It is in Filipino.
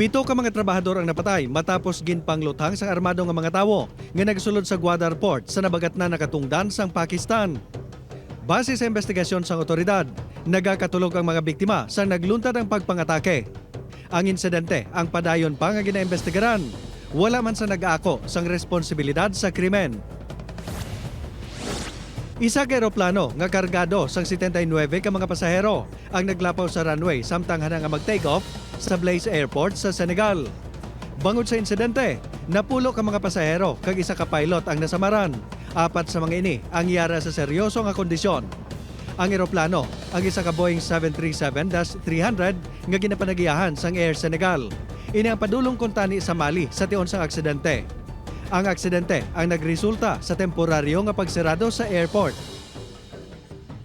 Pito ka mga trabahador ang napatay matapos ginpangluthang sa armado nga mga tawo nga nagsulod sa Gwadar Port sa nabagat na nakatungdan sang Pakistan. Base sa investigasyon sang otoridad, nagakatulog ang mga biktima sa nagluntad ang pagpangatake. Ang insidente ang padayon pa nga ginaimbestigaran. Wala man sa nag-aako sang responsibilidad sa krimen. Isa ka eroplano nga kargado sang 79 ka mga pasahero ang naglapaw sa runway samtang hana nga mag-take off sa Blaise Airport sa Senegal. Bangod sa insidente, napulo ka mga pasahero kag isa ka pilot ang nasamaran. Apat sa mga ini ang yara sa seryoso nga kondisyon. Ang eroplano, ang isa ka Boeing 737-300 nga ginapanagiyahan sang Air Senegal. Ini ang padulong kuntani sa Mali sa tiyon sang aksidente. Ang aksidente ang nagresulta sa temporaryo nga pagsirado sa airport